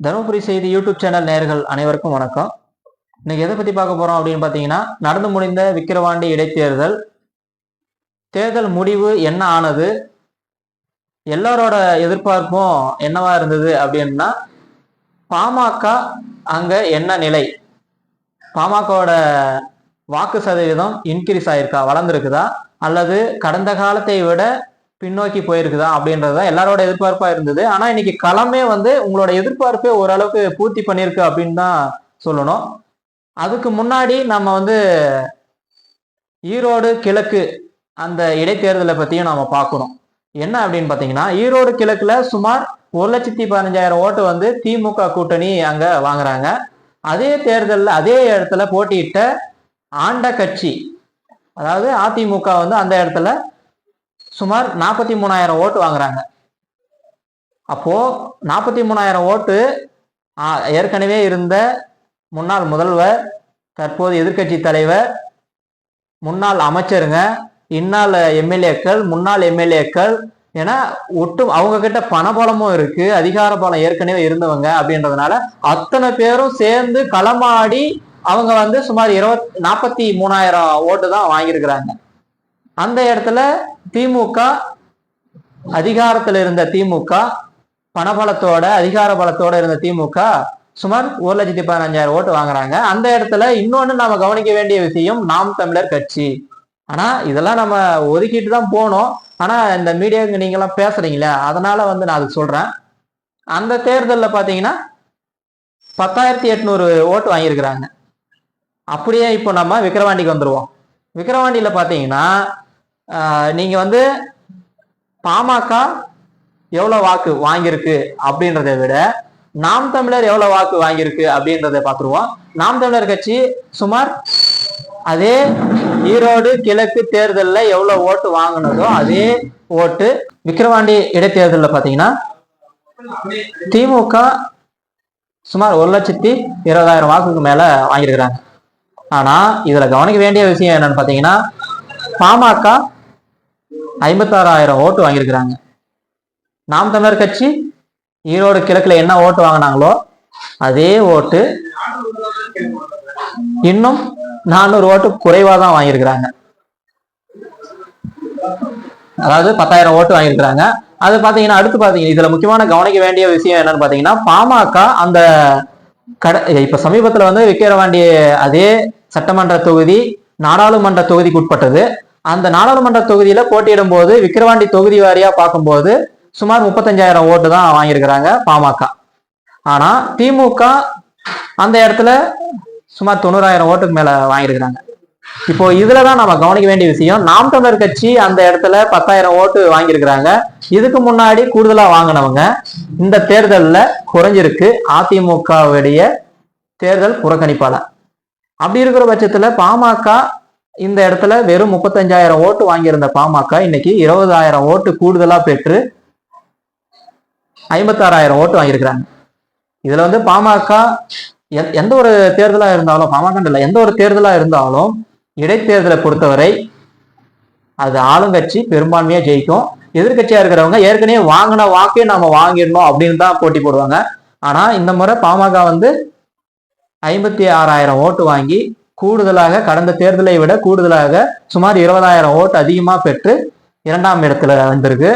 தருமபுரி செய்தி YouTube channel நேர்கள் அனைவருக்கும் வணக்கம். இன்னைக்கு எதை பத்தி பார்க்க போறோம் அப்படின்னு பார்த்தீங்கன்னா நடந்து முடிந்த விக்கிரவாண்டி இடைத்தேர்தல் தேர்தல் முடிவு என்ன ஆனது எல்லாரோட எதிர்பார்ப்பும் என்னவா இருந்தது அப்படின்னா பாமக அங்க என்ன நிலை? பாமகவோட வாக்கு சதவீதம் இன்க்ரீஸ் ஆயிருக்கா? வளர்ந்துருக்குதா? அல்லது கடந்த காலத்தை விட பின்னோக்கி போயிருக்குதா அப்படின்றது தான் எல்லாரோட எதிர்பார்ப்பா இருந்தது. ஆனா இன்னைக்கு களமே வந்து உங்களோட எதிர்பார்ப்பே ஓரளவுக்கு பூர்த்தி பண்ணியிருக்கு அப்படின்னு தான் சொல்லணும். அதுக்கு முன்னாடி நம்ம வந்து ஈரோடு கிழக்கு அந்த இடைத்தேர்தலை பத்தியும் நாம பார்க்கணும். என்ன அப்படின்னு பாத்தீங்கன்னா ஈரோடு கிழக்குல சுமார் ஒரு லட்சத்தி பதினஞ்சாயிரம் ஓட்டு வந்து திமுக கூட்டணி அங்க வாங்குறாங்க. அதே தேர்தலில் அதே இடத்துல போட்டியிட்ட ஆண்ட கட்சி அதாவது அதிமுக வந்து அந்த இடத்துல சுமார் நாற்பத்தி மூணாயிரம் ஓட்டு வாங்குறாங்க. அப்போ நாற்பத்தி மூணாயிரம் ஓட்டு ஏற்கனவே இருந்த முன்னாள் முதல்வர் தற்போது எதிர்க்கட்சி தலைவர் முன்னாள் அமைச்சருங்க இன்னால் எம்எல்ஏக்கள் முன்னாள் எம்எல்ஏக்கள் ஏன்னா ஒட்டு அவங்க கிட்ட பணபலமும் இருக்கு அதிகார பலம் ஏற்கனவே இருந்தவங்க அப்படின்றதுனால அத்தனை பேரும் சேர்ந்து களமாடி அவங்க வந்து சுமார் இருபத் நாற்பத்தி மூணாயிரம் ஓட்டு தான் வாங்கியிருக்கிறாங்க. அந்த இடத்துல திமுக அதிகாரத்தில் இருந்த திமுக பணபலத்தோட அதிகார பலத்தோட இருந்த திமுக சுமார் ஒரு லட்சத்தி பதினஞ்சாயிரம் ஓட்டு வாங்குறாங்க. அந்த இடத்துல இன்னொன்னு நாம கவனிக்க வேண்டிய விஷயம் நாம் தமிழர் கட்சி. ஆனா இதெல்லாம் நம்ம ஒதுக்கிட்டு தான் போனோம். ஆனா இந்த மீடியாவுக்கு நீங்களாம் பேசுறீங்களே அதனால வந்து நான் அதுக்கு சொல்றேன். அந்த தேர்தலில் பார்த்தீங்கன்னா பத்தாயிரத்தி எட்நூறு ஓட்டு வாங்கியிருக்கிறாங்க. அப்படியே இப்போ நம்ம விக்கிரவாண்டிக்கு வந்துடுவோம் விக்கிரவாண்டியில் பார்த்தீங்கன்னா நீங்கள் நீங்க வந்து பாமக எவ்வளவு வாக்கு வாங்கியிருக்கு அப்படின்றத விட நாம் தமிழர் எவ்வளவு வாக்கு வாங்கியிருக்கு அப்படின்றத பார்த்துருவோம். நாம் தமிழர் கட்சி சுமார் அதே ஈரோடு கிழக்கு தேர்தலில் எவ்வளவு ஓட்டு வாங்கினதோ அதே ஓட்டு விக்கிரவாண்டி இடைத்தேர்தலில் பார்த்தீங்கன்னா திமுக சுமார் ஒரு லட்சத்தி இருபதாயிரம் வாக்குக்கு மேலே வாங்கியிருக்கிறாங்க. ஆனால் இதில் கவனிக்க வேண்டிய விஷயம் என்னன்னு பார்த்தீங்கன்னா பாமக ஐம்பத்தாறாயிரம் ஓட்டு வாங்கியிருக்கிறாங்க. நாம் தமிழர் கட்சி ஈரோடு கிழக்கில் என்ன ஓட்டு வாங்கினாங்களோ அதே ஓட்டு இன்னும் நானூறு ஓட்டு குறைவாக தான் வாங்கியிருக்கிறாங்க. அதாவது பத்தாயிரம் ஓட்டு வாங்கியிருக்கிறாங்க. அது பார்த்தீங்கன்னா அடுத்து பார்த்தீங்கன்னா இதில் முக்கியமான கவனிக்க வேண்டிய விஷயம் என்னன்னு பார்த்தீங்கன்னா பாமக அந்த கட இப்போ சமீபத்தில் வந்து விக்கிரவாண்டி அதே சட்டமன்ற தொகுதி நாடாளுமன்ற தொகுதிக்கு உட்பட்டது. அந்த நாடாளுமன்ற தொகுதியில போட்டியிடும் போது விக்கிரவாண்டி தொகுதி வாரியா பார்க்கும்போது சுமார் முப்பத்தஞ்சாயிரம் ஓட்டு தான் வாங்கியிருக்கிறாங்க பாமக. ஆனா திமுக அந்த இடத்துல சுமார் தொண்ணூறாயிரம் ஓட்டுக்கு மேல வாங்கியிருக்கிறாங்க. இப்போ இதுல தான் நம்ம கவனிக்க வேண்டிய விஷயம். நாம் தமிழர் கட்சி அந்த இடத்துல பத்தாயிரம் ஓட்டு வாங்கியிருக்கிறாங்க. இதுக்கு முன்னாடி கூடுதலா வாங்கினவங்க இந்த தேர்தல்ல குறைஞ்சிருக்கு. அதிமுகவுடைய தேர்தல் புறக்கணிப்பால. அப்படி இருக்கிற பட்சத்துல பாமக இந்த இடத்துல வெறும் முப்பத்தஞ்சாயிரம் ஓட்டு வாங்கியிருந்த பாமக இன்னைக்கு இருபதாயிரம் ஓட்டு கூடுதலா பெற்று ஐம்பத்தாறாயிரம் ஓட்டு வாங்கியிருக்கிறாங்க. இதுல வந்து பாமக எந்த- ஒரு தேர்தலா இருந்தாலும் பாமக இல்லை எந்த ஒரு தேர்தலா இருந்தாலும் இடைத்தேர்தலை பொறுத்தவரை அது ஆளுங்கட்சி பெரும்பான்மையா ஜெயிக்கும். எதிர்க்கட்சியா இருக்கிறவங்க ஏற்கனவே வாங்கின வாக்கே நாம வாங்கிடணும் அப்படின்னு தான் போட்டி போடுவாங்க. ஆனா இந்த முறை பாமக வந்து ஐம்பத்தி ஆறாயிரம் ஓட்டு வாங்கி கூடுதலாக கடந்த தேர்தலை விட கூடுதலாக சுமார் இருபதாயிரம் ஓட்டு அதிகமாக பெற்று இரண்டாம் இடத்துல வந்திருக்கு.